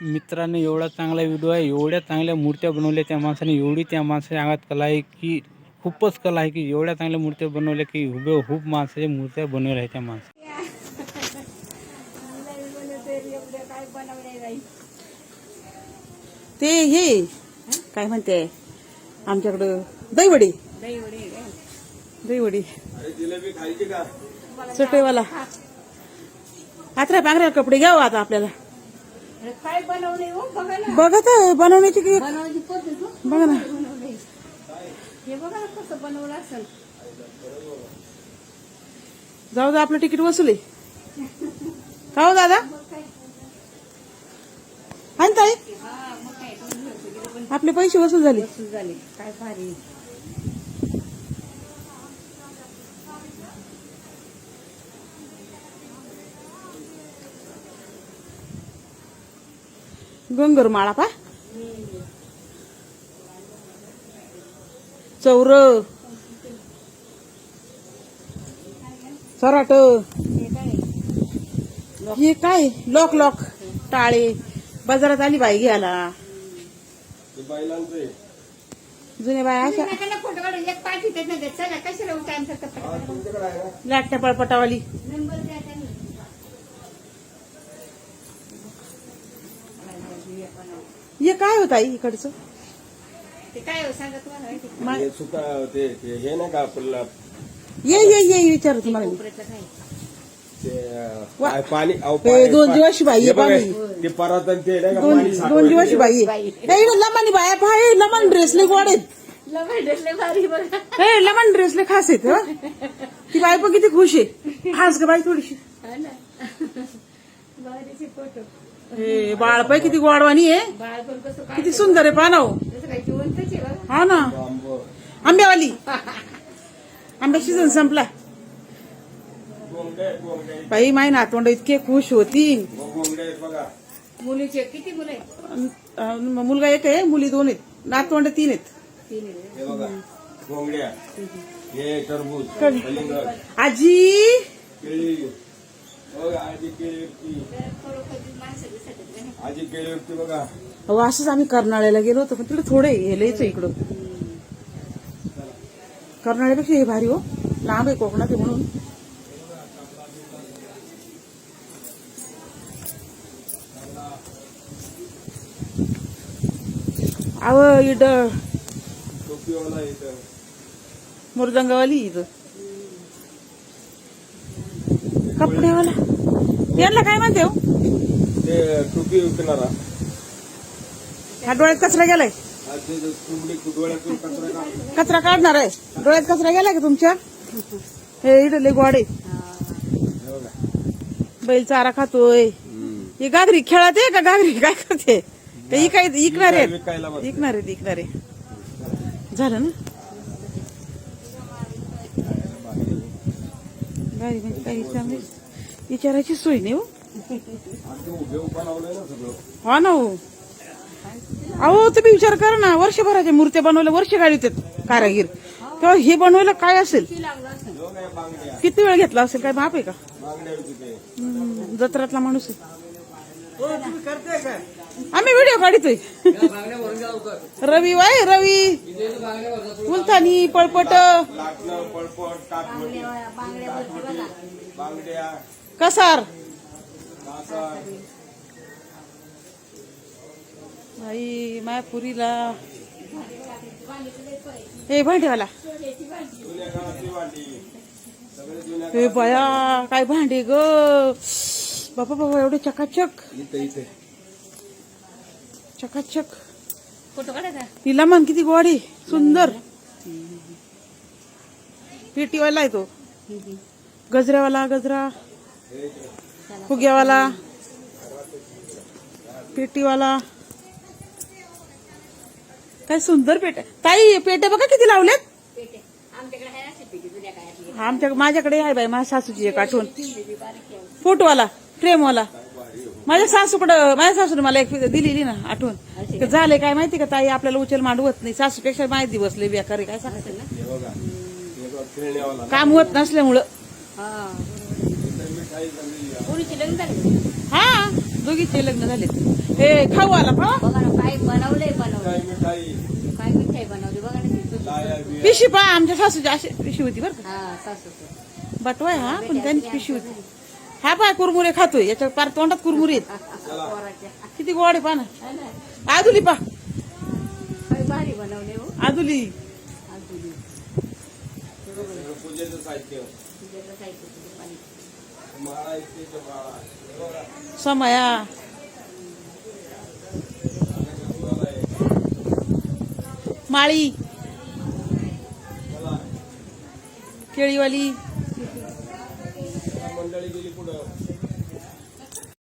मित्रांनो एवढा चांगला व्हिडिओ आहे एवढ्या चांगल्या मूर्त्या बनवल्या त्या माणसाने एवढी त्या माणसाच्या अंगात कला आहे की खूपच कला आहे की एवढ्या चांगल्या मूर्त्या बनवल्या की हुबेहूब माणसाच्या मूर्त्या बनवल्या आहेत त्या माणसा ते हे काय म्हणते आमच्याकडं दहीवडी. दहीवडी. चटईवाला हातऱ्या पांघऱ्या कपडे घ्यावं आता आपल्याला. काय बनवले हो? बघा ना. बघा तर बनवण्याची की बनवायची पद्धत हो. बघा ना. बनवलंय. हे बघा ना कसं बनवलं असेल. जाऊ दे आपलं तिकीट वसूल का हो दादा. आणि ताई? हा मग काय? दोन दिवस गेले पण आपले पैसे वसूल झाले. वसूल झाले. काय भारी. गंगर माळा पा. चौर. सराट. हे काय? Lock lock. टाळे. बाजारात आली बाई घ्यायला. जुन्या बाय अशा. नका ना फोटो काढून एक पाठी देत नाही चला कशाला टाइम करता लाटण्या पळपटावाली नंबर द्या त्यांना हे काय होत आई इकडचं ते काय हो सांगा तुम्हाला? मा- हे सुका ते ते हे नाही का आपल्याला ये ये ये विचार तुम्हाला मी. कोपऱ्यातलं काय ते अं, वा. काय पाणी अहो, हे पाणी- दोन दिवस बाई हे आहे बघा. ते परत आणि ते नाही का दोन पाणी दोन साठवायचं. दिवस बाई हे लमानी बाया पहा हे लमन ड्रेसले गोड आहेत लय भारी बघा हे लमन ड्रेसले खास आहेत हं. ती बाई पण किती खुश आहे हास ग बाई थोडीशी हा ना भारीचे फोटो हे बाळ पाय किती गोडवाणी आहे. बाळ पण कसं काय किती सुंदर आहे पानाव जसं काय जिवंतच आहे बघा. हा ना. आंबं. आंब्यावाली. आंब्या सीझन संपला. बाई माई नातवंड इतके खुश होती. मुलीचे किती मुलं आहेत? अन- अन मुलगा एक आहे मुली दोन आहेत. नातवंड तीन आहेत. तीन आहे. हे बघा गोंगड्या हे टरबूज कधी? कलिंगड आजी. केळी बघा आजी केळी? आजी केळी बघा. असंच आम्ही कर्नाळ्याला गेलो होतो पण तिकडे थोडे हे लयच इकडं कर्नाळ्यापेक्षा हे भारी हो. लांब आहे कोकणात म्हणून. अव इड टोपीवाला इथं. मुरदंगावाली इथं. कपड्यावाला. यांना काय म्हणते हो? ते टोपी विकणारा. हा डोळ्यात कचरा गेलाय? कचरा काढ कचरा काढणार आहे. डोळ्यात कचरा गेलाय का तुमच्या? हे इथं लय गोडे बघा. बैल चारा खातोय. ही गागरी खेळत आहे का गागरी काय करते? ते इकाय इकणार आहेत. इकणार आहेत इकणार आहे झालं ना? गाडी म्हणजे काही चांगली विचारायची सोय नाही हो. ना हा ना हो. अहो तुम्ही विचार करा ना वर्षभराच्या मूर्त्या बनवल्या वर्ष गाडी होते कारागीर. तेव्हा हे बनवायला काय असेल? किती वेळ घेतला असेल? काय माप आहे का? जत्रातला माणूस आहे. आम्ही व्हिडिओ काढतोय. रवी वाय रवी. मुलतानी पळपट. कसार. भाई माया पुरीला. हे भांडेवाला. हे बया काय भांडे ग? बाबा बाबा एवढे चकाचक. इथे इथे. चकाचक. फोटो काढायचा तिला मन किती गोडी. सुंदर. पेटीवाला आहे तो. गजऱ्यावाला गजरा. फुग्यावाला. पेटीवाला. काय सुंदर पेट ताई पेट्या बघा किती लावल्यात पेटे आमच्याकडे आहे अशी पेटी जुन्या काळातली. आमच्या माझ्याकडे आहे बाई माझ्या सासूची एक आठवण. फोटोवाला. प्रेमवाला. माझ्या सासूकडं माझ्या सासूने मला एक दिलेली ना आठवण. झाले काय माहिती का ताई आपल्याला उचल मांडवत नाही. सासूपेक्षा माहिती बसले बेकारी काय सांगायचं काम होत नसल्यामुळं. हा. दोघीचे लग्न झाले. हे खाऊ आला काय बनवलंय बनवलं काय बनवली बघा पिशी पहा आमच्या सासूची अशी पिशी होती बरं का. बटवाय हा पण त्यांची पिशी होती. हा पाय कुरमुरे खातोय याच्या पार तोंडात कुरमुरे किती गोड आहे पाना. आजुली पा. आदुली. समया. माळी. केळीवाली.